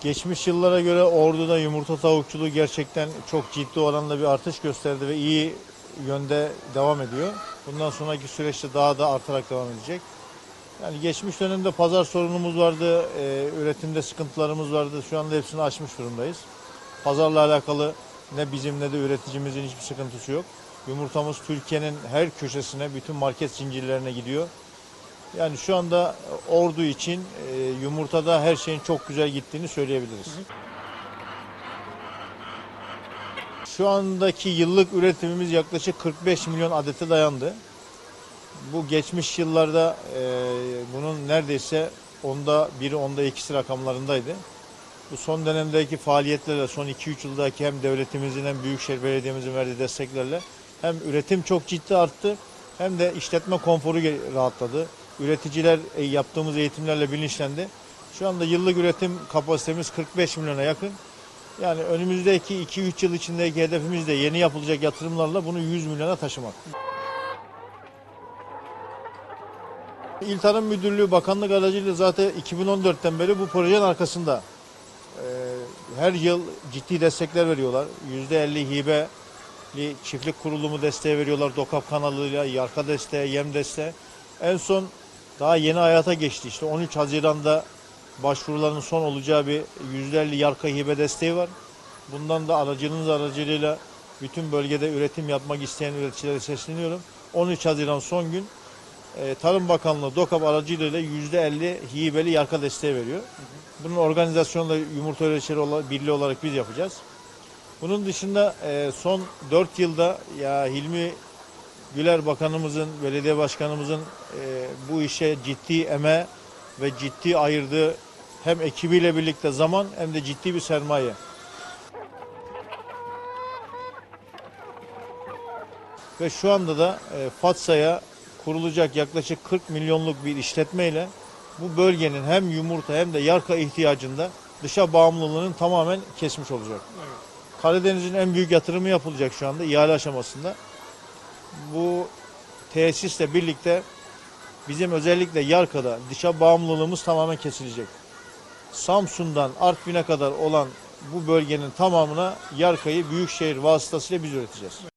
Geçmiş yıllara göre Ordu'da yumurta tavukçuluğu gerçekten çok ciddi oranda bir artış gösterdi ve iyi yönde devam ediyor. Bundan sonraki süreçte daha da artarak devam edecek. Yani geçmiş dönemde pazar sorunumuz vardı, e, üretimde sıkıntılarımız vardı. Şu anda hepsini aşmış durumdayız. Pazarla alakalı ne bizim ne de üreticimizin hiçbir sıkıntısı yok. Yumurtamız Türkiye'nin her köşesine, bütün market zincirlerine gidiyor. Yani şu anda Ordu için e, yumurtada her şeyin çok güzel gittiğini söyleyebiliriz. Şu andaki yıllık üretimimiz yaklaşık 45 milyon adete dayandı. Bu geçmiş yıllarda e, bunun neredeyse onda biri onda ikisi rakamlarındaydı. Bu son dönemdeki faaliyetlerle son 2-3 yıldaki hem devletimizin hem Büyükşehir Belediye'mizin verdiği desteklerle hem üretim çok ciddi arttı hem de işletme konforu rahatladı. Üreticiler e, yaptığımız eğitimlerle bilinçlendi. Şu anda yıllık üretim kapasitemiz 45 milyona yakın. Yani önümüzdeki 2-3 yıl içindeki hedefimiz de yeni yapılacak yatırımlarla bunu 100 milyona taşımak. İl Tarım Müdürlüğü Bakanlık aracıyla zaten 2014'ten beri bu projenin arkasında. Ee, her yıl ciddi destekler veriyorlar. %50 hibeli çiftlik kurulumu desteği veriyorlar. DOKAP kanalıyla yarka desteği, yem desteği. En son daha yeni hayata geçti. İşte 13 Haziran'da başvuruların son olacağı bir %50 yarka hibe desteği var. Bundan da aracınız aracılığıyla bütün bölgede üretim yapmak isteyen üreticilere sesleniyorum. 13 Haziran son gün e, Tarım Bakanlığı DOKAP aracılığıyla %50 hibeli yarka desteği veriyor. Bunun organizasyonunu da Yumurta Üreticileri Birliği olarak biz yapacağız. Bunun dışında e, son 4 yılda ya Hilmi Güler Bakanımızın, belediye başkanımızın e, bu işe ciddi eme ve ciddi ayırdığı hem ekibiyle birlikte zaman hem de ciddi bir sermaye. Ve şu anda da e, Fatsa'ya kurulacak yaklaşık 40 milyonluk bir işletmeyle bu bölgenin hem yumurta hem de yarka ihtiyacında dışa bağımlılığının tamamen kesmiş olacak. Karadeniz'in en büyük yatırımı yapılacak şu anda ihale aşamasında. Bu tesisle birlikte bizim özellikle Yarka'da dışa bağımlılığımız tamamen kesilecek. Samsun'dan Artvin'e kadar olan bu bölgenin tamamına Yarka'yı büyükşehir vasıtasıyla biz üreteceğiz.